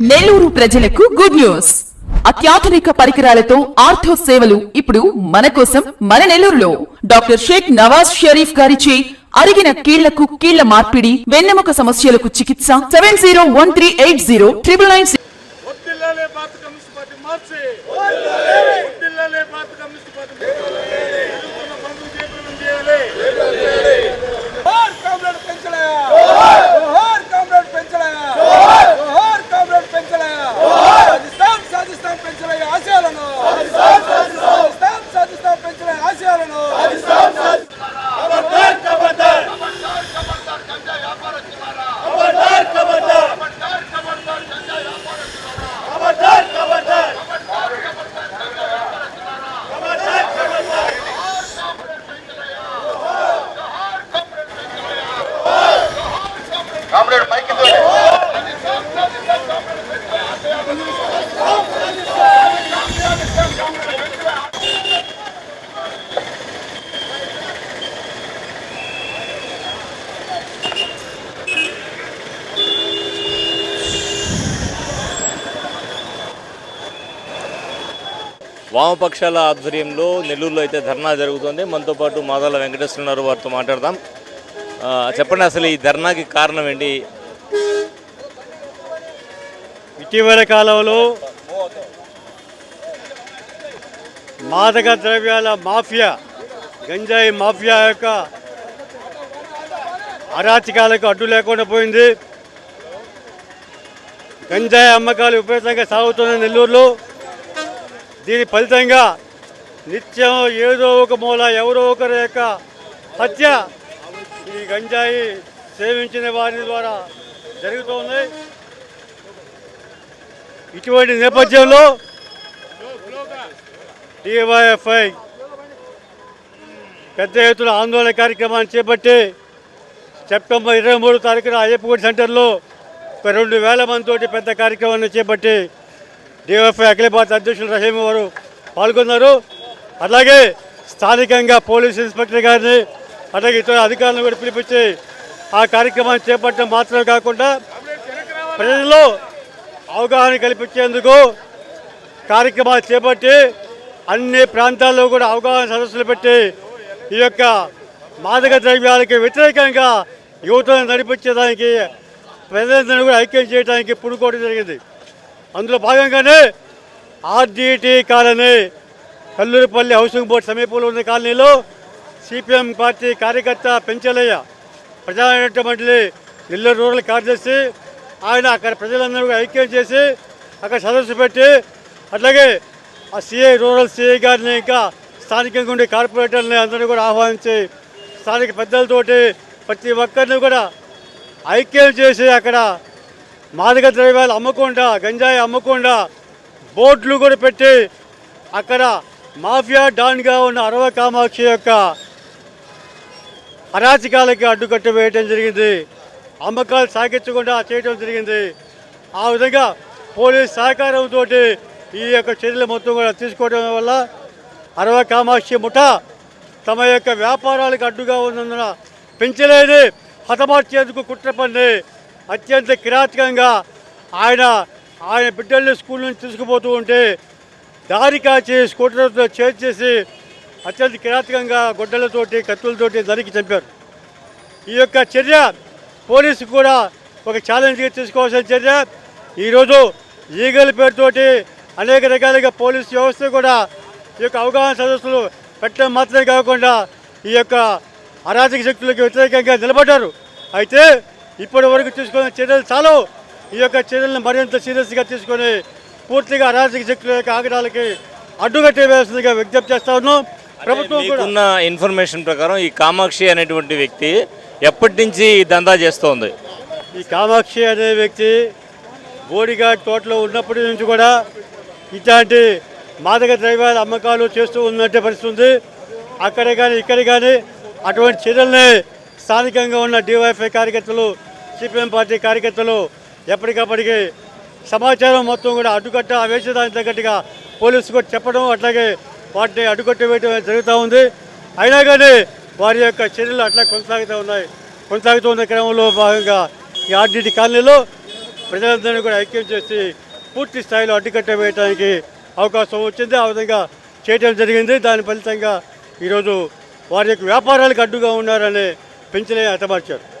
నెల్లూరు ప్రజలకు good news అత్యాధునిక పరికరాలతో ఆర్థో సేవలు ఇప్పుడు మన కోసం మన నెల్లూరులో. డాక్టర్ షేక్ నవాజ్ షరీఫ్ గారిచే అరిగిన కీళ్ళకు కీళ్ళ మార్పిడి వెన్నెముక సమస్యలకు చికిత్స seven zero one three eight zero triple nine six భారత కమ్యూనిస్ట్ పార్టీ మార్చి వద్దిల్లాలే భారత కమ్యూనిస్ట్ పార్టీ ఎదుర్కొన్న బంధువు జయప్రదం చేయాలి జోహార్ కామ్రేడ్ పెంచలయ్య జోహార్ కామ్రేడ్ పెంచలయ్య జోహార్ కామ్రేడ్ పెంచలయ్య సాధిస్తాం సాధిస్తాం పెంచలయ్య ఆశయాలను సాధిస్తాం సాధిస్తాం పెంచలయ్య ఆశయాలను కామ్రేడ్ పైకి వామపక్షాల ఆధ్వర్యంలో నెల్లూరులో అయితే ధర్నా జరుగుతుంది. మనతో పాటు మాదాల వెంకటేశ్వర వారితో మాట్లాడదాం. చెప్పండి అసలు ఈ ధర్నాకి కారణం ఏంటి? ఇటీవల కాలంలో మాదక ద్రవ్యాల మాఫియా గంజాయి మాఫియా యొక్క అరాచకాలకు అడ్డు లేకుండా పోయింది. గంజాయి అమ్మకాలు విపరీతంగా సాగుతున్న నెల్లూరులో దీని ఫలితంగా నిత్యం ఏదో ఒక మూల ఎవరో ఒకరి యొక్క హత్య ఈ గంజాయి సేవించిన వారి ద్వారా జరుగుతోంది. ఇటువంటి నేపథ్యంలో డివైఎఫ్ఐ పెద్ద ఎత్తున ఆందోళన కార్యక్రమాన్ని చేపట్టి సెప్టెంబర్ ఇరవై మూడు తారీఖున అయ్యప్పగుడి సెంటర్లో ఒక రెండు వేల మందితోటి పెద్ద కార్యక్రమాన్ని చేపట్టి డివైఎఫ్ఐ అఖిల భారత అధ్యక్షులు రహీం వారు పాల్గొన్నారు. అలాగే స్థానికంగా పోలీస్ ఇన్స్పెక్టర్ గారిని అలాగే ఇతర అధికారులను కూడా పిలిపించి ఆ కార్యక్రమాన్ని చేపట్టడం మాత్రమే కాకుండా ప్రజల్లో అవగాహన కల్పించేందుకు కార్యక్రమాలు చేపట్టి అన్ని ప్రాంతాల్లో కూడా అవగాహన సదస్సులు పెట్టి ఈ యొక్క మాదక ద్రవ్యాలకి వ్యతిరేకంగా యువతను నడిపించేదానికి ప్రజలందరినీ కూడా ఐక్యం చేయడానికి పుడుకోవడం జరిగింది. అందులో భాగంగానే RDT colony Kallurupalli housing board సమీపంలో ఉన్న కాలనీలో సిపిఎం పార్టీ కార్యకర్త పెంచలయ్య ప్రజానాట్య మండలి నెల్లూరు రూరల్ కార్యదర్శి ఆయన అక్కడ ప్రజలందరూ ఐక్యం చేసి అక్కడ సదస్సు పెట్టి అట్లాగే ఆ సిఐ రూరల్ సిఐ గారిని ఇంకా స్థానికంగా ఉండే కార్పొరేటర్ని అందరినీ కూడా ఆహ్వానించి స్థానిక పెద్దలతోటి ప్రతి ఒక్కరిని కూడా ఐక్యం చేసి అక్కడ మాదక ద్రవ్యాలు అమ్మకుండా గంజాయి అమ్మకుండా బోర్డులు కూడా పెట్టి అక్కడ మాఫియా డాన్గా ఉన్న అరవ కామాక్షి యొక్క అరాచకాలకి అడ్డుకట్ట వేయటం జరిగింది. అమ్మకాలు సాగించకుండా చేయటం జరిగింది. ఆ విధంగా పోలీస్ సహకారంతో ఈ యొక్క చర్యలు మొత్తం కూడా తీసుకోవడం వల్ల అరవ కామాక్షి ముఠా తమ యొక్క వ్యాపారాలకు అడ్డుగా ఉన్నందున పెంచలేని హతమార్చేందుకు కుట్ర పన్ని అత్యంత కిరాతకంగా ఆయన ఆయన బిడ్డల్ని స్కూల్ నుంచి తీసుకుపోతూ ఉంటే దారి కాచి స్కూటర్తో చేర్చేసి అత్యంత కిరాతకంగా గొడ్డలతోటి కత్తులతోటి నరికి చంపారు. ఈ యొక్క చర్య పోలీసు కూడా ఒక ఛాలెంజ్గా తీసుకోవాల్సిన చర్య. ఈరోజు ఈగల పేరుతోటి అనేక రకాలుగా పోలీసు వ్యవస్థ కూడా ఈ యొక్క అవగాహన సదస్సులు పెట్టడం మాత్రమే కాకుండా ఈ యొక్క అరాజక శక్తులకు వ్యతిరేకంగా నిలబడ్డారు. అయితే ఇప్పటి వరకు తీసుకున్న చర్యలు చాలు. ఈ యొక్క చర్యలను మరింత సీరియస్గా తీసుకొని పూర్తిగా అరాజక శక్తుల యొక్క ఆగడాలకి అడ్డుకట్టే వేస్తుందిగా విజ్ఞప్తి చేస్తా ఉన్నాం. ప్రభుత్వం మీకున్న ఇన్ఫర్మేషన్ ప్రకారం ఈ కామాక్షి అనేటువంటి వ్యక్తి ఎప్పటి నుంచి దందా చేస్తోంది? ఈ కామాక్షి అనే వ్యక్తి బోడిఘాట్ తోటలో ఉన్నప్పటి నుంచి కూడా ఇట్లాంటి మాదక ద్రవ్యాల అమ్మకాలు చేస్తూ ఉన్నట్టే పరిస్థితి ఉంది. అక్కడే కానీ ఇక్కడ కానీ అటువంటి చర్యల్ని స్థానికంగా ఉన్న డివైఎఫ్ఐ కార్యకర్తలు సిపిఎం పార్టీ కార్యకర్తలు ఎప్పటికప్పటికి సమాచారం మొత్తం కూడా అడ్డుకట్ట వేసేదానికి తగ్గట్టుగా పోలీసు కూడా చెప్పడం అట్లాగే వాటిని అడ్డుకట్ట వేయడం జరుగుతూ ఉంది. అయినా కానీ వారి యొక్క చర్యలు అట్లా కొనసాగుతూ ఉన్నాయి. కొనసాగుతూ ఉన్న క్రమంలో భాగంగా ఈ ఆర్డీటీ కాలనీలో ప్రజలందరినీ కూడా ఐక్యం చేసి పూర్తి స్థాయిలో అడ్డుకట్టవేయడానికి అవకాశం వచ్చింది. ఆ విధంగా చేయడం జరిగింది. దాని ఫలితంగా ఈరోజు వారి యొక్క వ్యాపారాలకు అడ్డుగా ఉన్నారని పెంచలే హతమార్చారు